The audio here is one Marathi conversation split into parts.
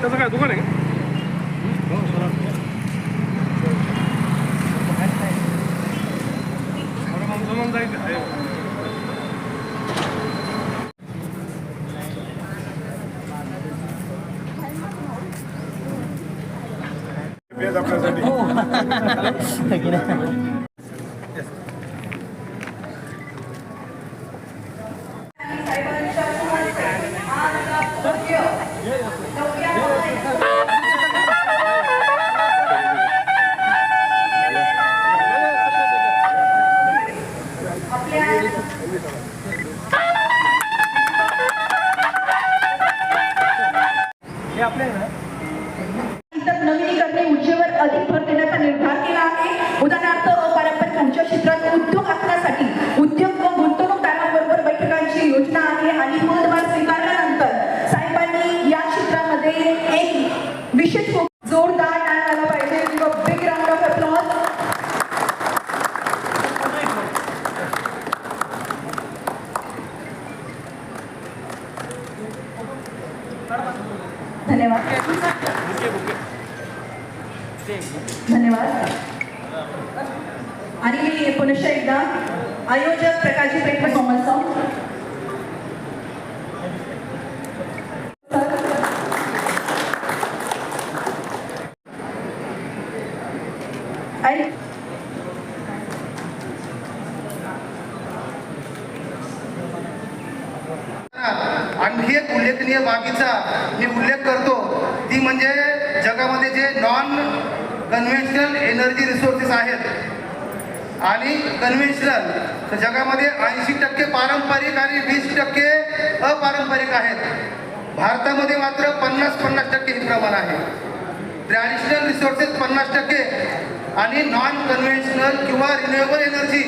त्याचं काय दुकान आहे का बरं, मग जमून जाईल आहे. भेद आपल्यासाठी Permítame. धन्यवाद. आणि मी पुनश्च एकदा आयोजक प्रकाशजी पेठ परफॉर्मन्स आणि आणखी एक उल्लेखनीय बाबीचा मी उल्लेख करतो. ती म्हणजे जगामध्ये जे नॉन कन्व्हेन्शनल एनर्जी रिसोर्सेस आहेत. आणि कन्व्हेन्शनल जगामध्ये ऐंशी टक्के पारंपरिक आणि वीस टक्के अपारंपरिक आहेत. भारतामध्ये मात्र पन्नास पन्नास टक्के हे प्रमाण आहे. ट्रॅडिशनल रिसोर्सेस पन्नास टक्के आणि नॉन कन्व्हेन्शनल किंवा रिन्युएबल एनर्जी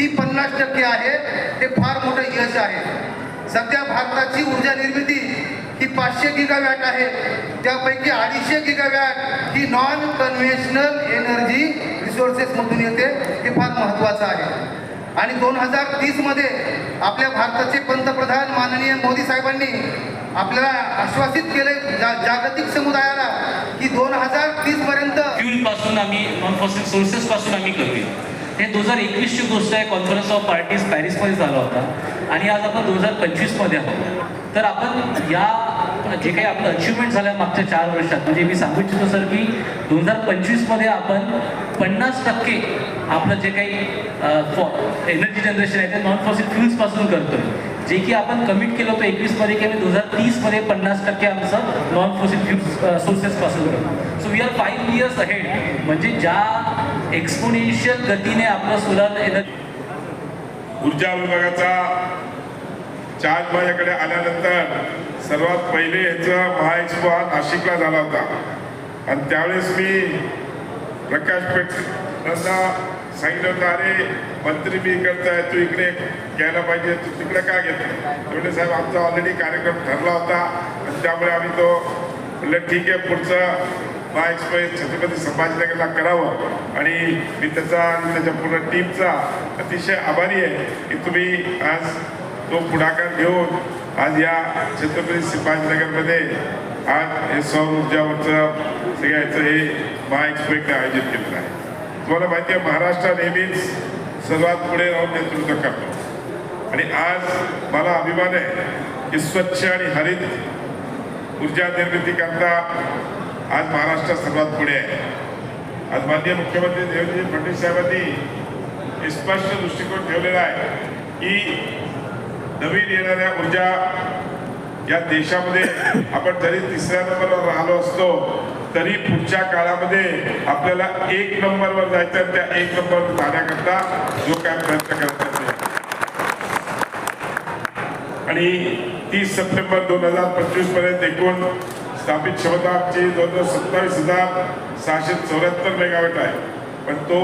ही पन्नास टक्के आहे. हे फार मोठं यश आहे. सध्या भारताची ऊर्जा निर्मिती ही पाचशे गिगावॅट आहे. त्यापैकी अडीचशे गिगावॅट ही नॉन कन्व्हेन्शनल एनर्जी रिसोर्सेसमधून येते. हे फार महत्त्वाचं आहे. आणि दोन हजार तीसमध्ये आपल्या भारताचे पंतप्रधान माननीय मोदी साहेबांनी आपल्याला आश्वासित केले जा जागतिक समुदायाला की दोन हजार तीसपर्यंत फ्यूल पासून आम्ही नॉन फॉसिल सोर्सेस पासून आम्ही करूया हे दोन हजार एकवीसची गोष्ट आहे. कॉन्फरन्स ऑफ पार्टीज पॅरिसमध्ये झाला होता. आणि आज आपण दोन हजार पंचवीसमध्ये आहोत. तर आपण या जे काही आपलं अचिव्हमेंट झालं मागच्या चार वर्षात म्हणजे मी सांगू इच्छितो सर की दोन हजार पंचवीसमध्ये आपण पन्नास टक्के आपलं जे काही एनर्जी जनरेशन आहे ते नॉन फॉसिल फ्युल्सपासून करतोय. जे की आपण कमिट केलं होतं एकवीसमध्ये की आम्ही दोन हजार तीसमध्ये पन्नास टक्के आमचं नॉन फॉसिल फ्युल्स सोर्सेसपासून करतो so we are five years ahead म्हणजे ज्या एक्सपोनेन्शियल गतीने आपलं सोलर एनर्जी ऊर्जा विभागाचा चार्ज माझ्याकडे आल्यानंतर सर्वात पहिले ह्याचा महाएक्सपो हा नाशिकला झाला होता. आणि त्यावेळेस मी प्रकाश पेट सांगितलं होतं अरे मंत्री मी करताय तू इकडे घ्यायला पाहिजे तू तिकडे का घेतो एवढे साहेब आमचा ऑलरेडी कार्यक्रम ठरला होता. आणि त्यामुळे आम्ही तो म्हटलं ठीक आहे पुढचं महाएक्सपो छत्रपती संभाजीनगरला करावं. आणि मी त्याचा आणि त्याच्या पूर्ण टीमचा अतिशय आभारी आहे की तुम्ही आज तो पुढाकार घेऊन आज या छत्रपती संभाजीनगरमध्ये आज हे सौर ऊर्जावरचं सगळ्याचं हे महा इकडे आयोजित केलेलं आहे. तुम्हाला माहिती आहे महाराष्ट्र नेहमीच सर्वात पुढे राहून नेतृत्व करतो. आणि आज मला अभिमान आहे की स्वच्छ आणि हरित ऊर्जा निर्मिती करता आज महाराष्ट्र सर्वात पुढे आहे. आज माननीय मुख्यमंत्री देवेंद्र फडणवीस साहेबांनी स्पष्ट दृष्टिकोन ठेवलेला आहे की नवीन येणाऱ्या ऊर्जा या देशामध्ये आपण जरी तिसऱ्या नंबरवर राहिलो असतो तरी पुढच्या काळामध्ये आपल्याला एक नंबरवर जायचं आहे, त्या एक नंबरवर जाण्याकरता जो काय प्रयत्न करत आणि तीस सप्टेंबर दोन हजार पंचवीसपर्यंत एकूण स्थापित क्षमता आमची जवळजवळ सत्तावीस हजार सहाशे चौऱ्याहत्तर मेगावॅट आहे. पण तो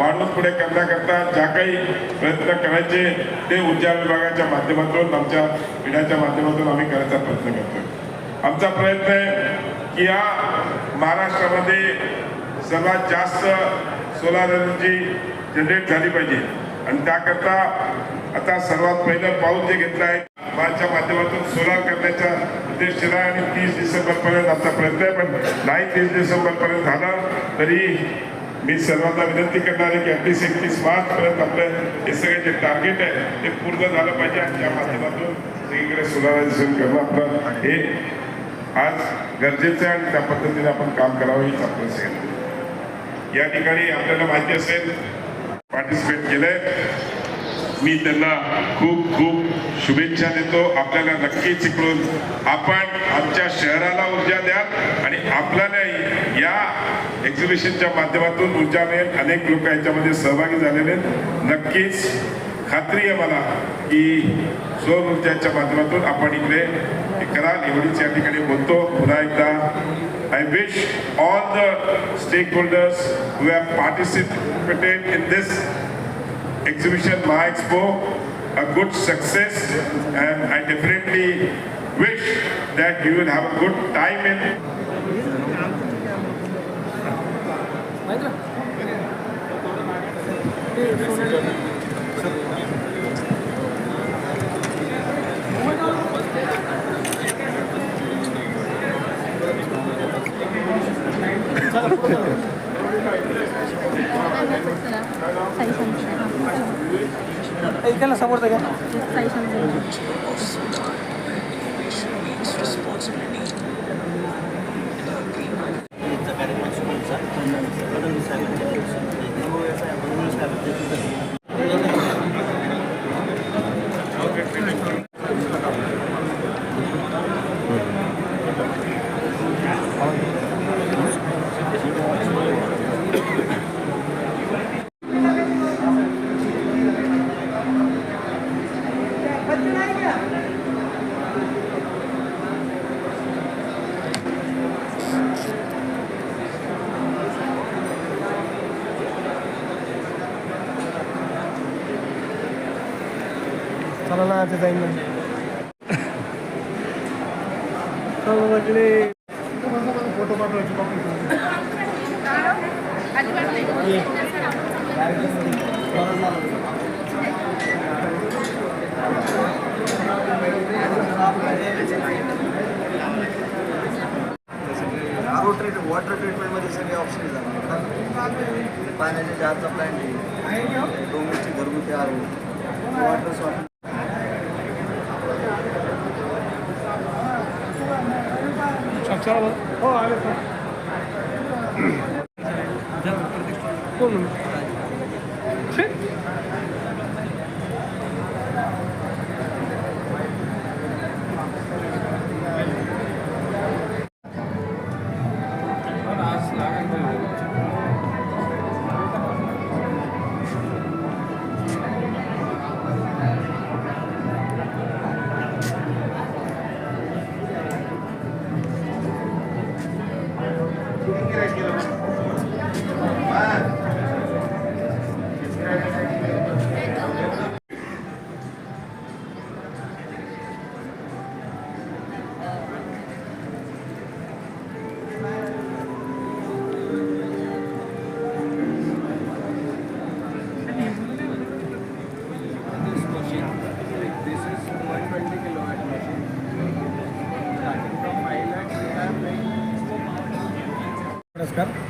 वाढवून पुढे करण्याकरता ज्या काही प्रयत्न करायचे ते ऊर्जा विभागाच्या माध्यमातून आमच्या पिढ्याच्या माध्यमातून आम्ही करायचा प्रयत्न करतोय. आमचा प्रयत्न आहे की या महाराष्ट्रामध्ये सर्वात जास्त सोलार एनर्जी जनरेट झाली पाहिजे. आणि त्याकरता आता सर्वात पहिलं पाऊल जे घेतलं आहे माझ्या माध्यमातून सोलार करण्याचा उद्देश आणि तीस डिसेंबरपर्यंत आमचा प्रयत्न आहे पण नाही तीस डिसेंबरपर्यंत झाला तरी मी सर्वांना विनंती करणार आहे की अगदीच एकतीस मार्चपर्यंत आपलं हे सगळे जे टार्गेट आहे ते पूर्ण झालं पाहिजे आणि त्या माध्यमातून सगळीकडे सोलारायझेशन करणं आपलं हे आज गरजेचं आहे आणि त्या पद्धतीने आपण काम करावं हीच आपलं सगळं या ठिकाणी आपल्याला माहिती असेल पार्टिसिपेट केलंय. मी त्यांना खूप खूप शुभेच्छा देतो. आपल्याला नक्कीच इकडून आपण आमच्या शहराला ऊर्जा द्या आणि आपल्यालाही या एक्झिबिशनच्या माध्यमातून ऊर्जा मिळेल अनेक लोक याच्यामध्ये सहभागी झालेले आहेत. नक्कीच खात्री आहे मला की सौर ऊर्जाच्या माध्यमातून आपण इकडे कराल. एवढीच या ठिकाणी बोलतो. पुन्हा एकदा I wish all the stakeholders who have participated in this exhibition Maha expo a good success and I definitely wish that you will have a good time in Hey, can I support again? Yes, I चला ना ते जाईन ना फोटो पाठवायचे आरो ट्रीट वॉटर ट्रीटमेंटमध्ये सगळे ऑप्शन पाण्याच्या जारचा प्लॅन्ट आहे डोमेस्टिक घरगुती RO water soft Ciao. Oh, I aquilo. Ah.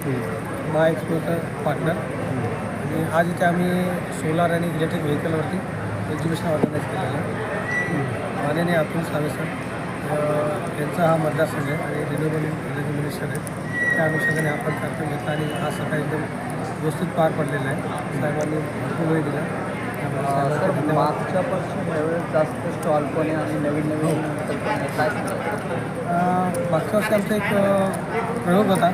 Maha एक्सपोचं partner आणि आज इथे आम्ही सोलार आणि इलेक्ट्रिक व्हेकलवरती एक्झिबिशन ऑर्गनाईज केलेलं आहे. माननीय अतुल सावे सर यांचा हा मतदारसंघ आहे आणि रिन्युएबल एनर्जी मिनिस्टर आहे. त्या अनुषंगाने आपण कार्यक्रम घेतला आणि आज सकाळी एकदम व्यवस्थित पार पडलेला आहे. साहेबांनी भरपूर वेळ दिला. मागच्या पासून जास्त स्टॉल पण आहे आणि नवीन नवीन? अ, मागच्या वर्षी आमचा एक प्रयोग होता.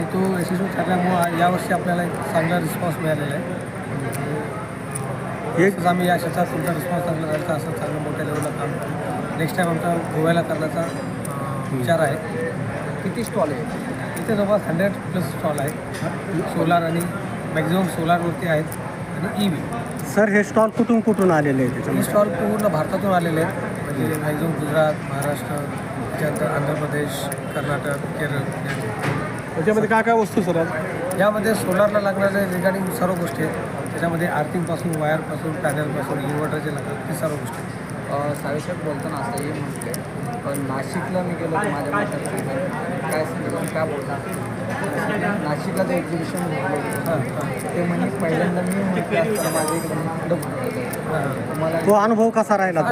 आणि तो यशस्वी ठरल्यामुळं यावर्षी आपल्याला एक चांगला रिस्पॉन्स मिळालेला आहे. हेच आम्ही या क्षेत्रात तुमचा रिस्पॉन्स चांगला राहायचा असं चांगलं मोठ्या लेवलला काम नेक्स्ट टाईम आमचा गोव्याला करण्याचा विचार आहे. किती स्टॉल आहे इथे जवळपास हंड्रेड प्लस स्टॉल आहेत. सोलार आणि मॅक्झिमम सोलारवरती आहेत. आणि ई व्ही सर हे स्टॉल कुठून कुठून आलेले आहे ही स्टॉल पूर्ण भारतातून आलेले आहेत. म्हणजे मॅक्झिमम गुजरात महाराष्ट्र त्याच्यानंतर आंध्र प्रदेश कर्नाटक केरळ त्याच्यामध्ये काय काय वस्तू सर? यामध्ये सोलारला लागणारे रिगार्डिंग सर्व गोष्टी आहेत. त्याच्यामध्ये आर्थिंगपासून वायरपासून पॅनलपासून इन्व्हर्टरचे लागतात ते सर्व गोष्टी आहेत. सावेशक बोलताना असंही म्हटले पण नाशिकला मी गेलो तर माझ्या काय सांगितलं का बोलला नाशिकला जे एक्झिबिशन ते म्हणे पहिल्यांदा मी म्हटलं असताना माझ्या इकडे मला तो अनुभव कसा राहिला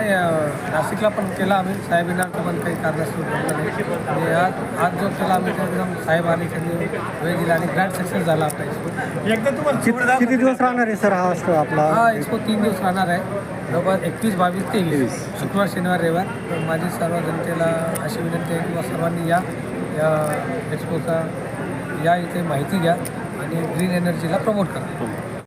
नाही नाशिकला पण केला आम्ही. साहेब येणार पण काही कारणास्तव नाही. आणि आज आज जो केला आम्ही तो एकदम साहेब आले त्यांनी वेळ दिला आणि ग्रँड सक्सेस झाला आपला एक्सपो किती किती दिवस राहणार आहे सर हा असतो आपला? हा एक्सपो तीन दिवस राहणार आहे. जवळपास एकवीस बावीस तेवीस. शुक्रवार शनिवार रविवार. तर माझी सर्व जनतेला अशी विनंती आहे किंवा सर्वांनी या या एक्सपोचा या इथे माहिती घ्या आणि ग्रीन एनर्जीला प्रमोट करा.